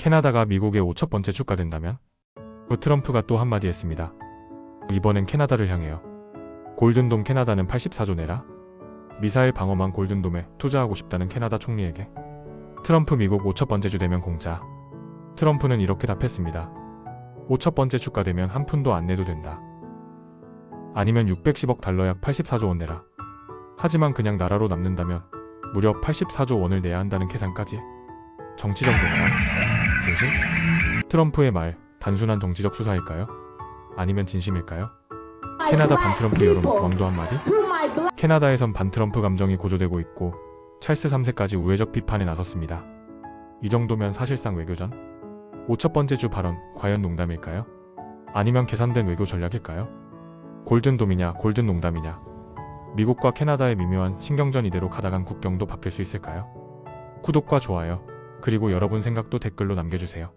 캐나다가 미국의 5첫 번째 주가 된다면? 그 트럼프가 또 한마디 했습니다. 이번엔 캐나다를 향해요. 골든돔 캐나다는 84조 내라? 미사일 방어망 골든돔에 투자하고 싶다는 캐나다 총리에게 트럼프 미국 5첫 번째 주 되면 공짜. 트럼프는 이렇게 답했습니다. 5첫 번째 주가 되면 한 푼도 안 내도 된다. 아니면 610억 달러 약 84조 원 내라. 하지만 그냥 나라로 남는다면 무려 84조 원을 내야 한다는 계산까지. 정치적 농담? 진심? 트럼프의 말 단순한 정치적 수사일까요? 아니면 진심일까요? 캐나다 반트럼프 여론 왕도 한마디? 캐나다에선 반트럼프 감정이 고조되고 있고 찰스 3세까지 우회적 비판에 나섰습니다. 이 정도면 사실상 외교전? 5첫 번째 주 발언 과연 농담일까요? 아니면 계산된 외교 전략일까요? 골든돔이냐 골든 농담이냐 미국과 캐나다의 미묘한 신경전 이대로 가다간 국경도 바뀔 수 있을까요? 구독과 좋아요 그리고 여러분 생각도 댓글로 남겨주세요.